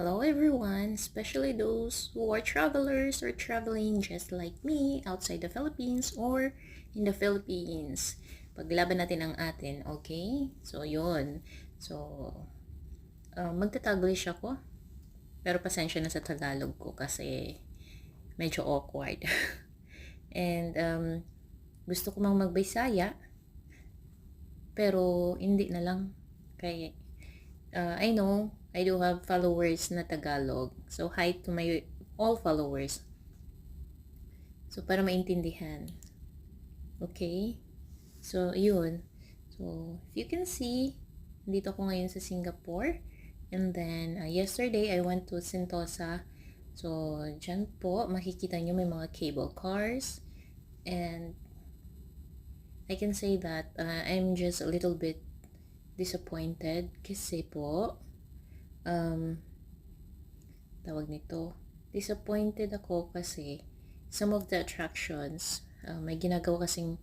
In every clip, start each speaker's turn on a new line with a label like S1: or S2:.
S1: Hello everyone, especially those who are travelers or traveling just like me outside the Philippines or in the Philippines. Paglaban natin ang atin, okay? So, yun. So, uh, magta-Taglish ako. Pero pasensya na sa Tagalog ko kasi medyo awkward. And um, gusto ko mang magbaysaya pero hindi na lang. Kaya uh, I know I do have followers na Tagalog. So, hi to my all followers. So, para maintindihan. Okay? So, yun. So, if you can see, dito ako ngayon sa Singapore. And then, uh, yesterday, I went to Sentosa. So, dyan po, makikita nyo may mga cable cars. And, I can say that uh, I'm just a little bit disappointed kasi po, um, tawag nito, disappointed ako kasi some of the attractions, uh, may ginagawa kasing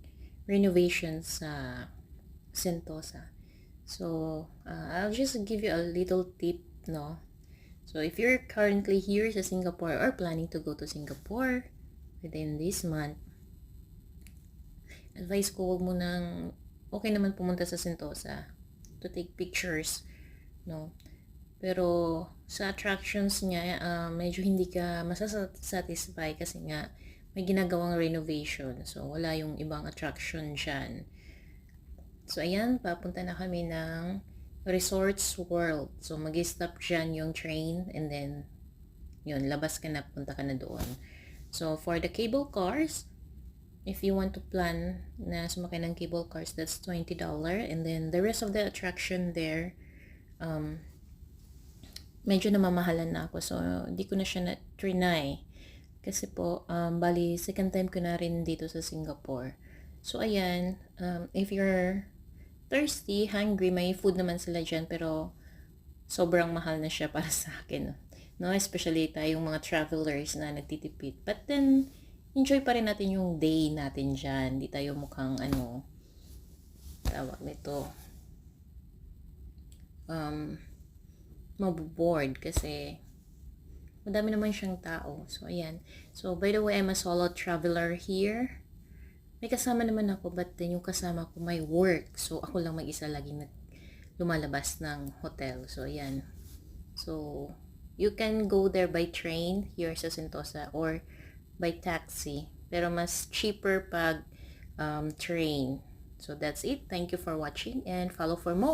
S1: renovations sa Sentosa. So, uh, I'll just give you a little tip, no? So, if you're currently here sa Singapore or planning to go to Singapore within this month, advice ko huwag mo nang okay naman pumunta sa Sentosa to take pictures, no? Pero sa attractions niya, uh, medyo hindi ka masasatisfy kasi nga may ginagawang renovation. So, wala yung ibang attraction dyan. So, ayan, papunta na kami ng Resorts World. So, mag-stop dyan yung train and then, yun, labas ka na, punta ka na doon. So, for the cable cars, if you want to plan na sumakay ng cable cars, that's $20. And then, the rest of the attraction there, um, medyo namamahalan na ako. So, hindi ko na siya na-trinay. Kasi po, um, bali, second time ko na rin dito sa Singapore. So, ayan, um, if you're thirsty, hungry, may food naman sila dyan, pero sobrang mahal na siya para sa akin. No? Especially tayong mga travelers na nagtitipid. But then, enjoy pa rin natin yung day natin dyan. Hindi tayo mukhang, ano, tawag nito, um, maboboard kasi madami naman siyang tao. So, ayan. So, by the way, I'm a solo traveler here. May kasama naman ako, but then yung kasama ko may work. So, ako lang mag-isa lagi nag lumalabas ng hotel. So, ayan. So, you can go there by train here sa Sentosa or by taxi. Pero mas cheaper pag um, train. So, that's it. Thank you for watching and follow for more.